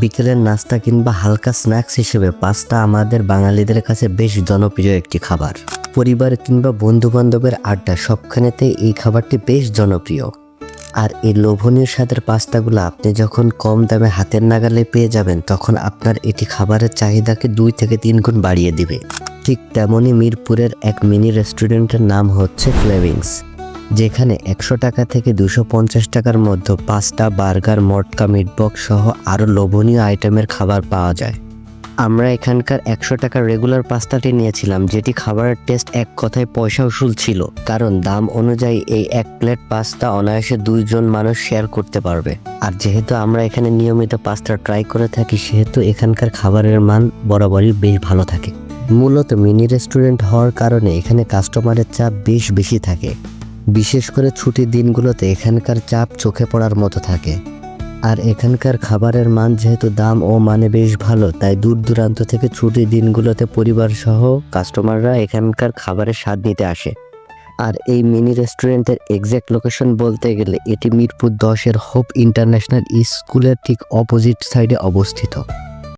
বিকেলের নাস্তা কিংবা হালকা স্ন্যাক্স হিসেবে পাস্তা আমাদের বাঙালিদের কাছে বেশ জনপ্রিয় একটি খাবার। পরিবার কিংবা বন্ধু বান্ধবের আড্ডা সবখানেতে এই খাবারটি বেশ জনপ্রিয়। আর এই লোভনীয় স্বাদের পাস্তাগুলো আপনি যখন কম দামে হাতের নাগালে পেয়ে যাবেন, তখন আপনার এটি খাবারের চাহিদাকে দুই থেকে তিন গুণ বাড়িয়ে দিবে। ঠিক তেমনই মিরপুরের এক মিনি রেস্টুরেন্টের নাম হচ্ছে ফ্লেভিংস যেখানে একশো টাকা থেকে দুশো পঞ্চাশ টাকার মধ্যে পাস্তা, বার্গার, মটকা, মিটবক্স সহ আরও লোভনীয় আইটেমের খাবার পাওয়া যায়। আমরা এখানকার একশো টাকার রেগুলার পাস্তাটি নিয়েছিলাম, যেটি খাবারের টেস্ট এক কথায় পয়সা উসুল ছিল, কারণ দাম অনুযায়ী এই এক প্লেট পাস্তা অনায়াসে দুইজন মানুষ শেয়ার করতে পারবে। আর যেহেতু আমরা এখানে নিয়মিত পাস্তা ট্রাই করে থাকি, সেহেতু এখানকার খাবারের মান বরাবরই বেশ ভালো থাকে। মূলত মিনি রেস্টুরেন্ট হওয়ার কারণে এখানে কাস্টমারের চাপ বেশ বেশি থাকে। বিশেষ করে ছুটির দিনগুলোতে এখানকার চাপ চোখে পড়ার মতো থাকে। আর এখানকার খাবারের মান যেহেতু দাম ও মানে বেশ ভালো, তাই দূর দূরান্ত থেকে ছুটির দিনগুলোতে পরিবার সহ কাস্টমাররা এখানকার খাবারের স্বাদ নিতে আসে। আর এই মিনি রেস্টুরেন্টের এক্স্যাক্ট লোকেশন বলতে গেলে এটি মিরপুর দশের হোপ ইন্টারন্যাশনাল স্কুলের ঠিক অপোজিট সাইডে অবস্থিত।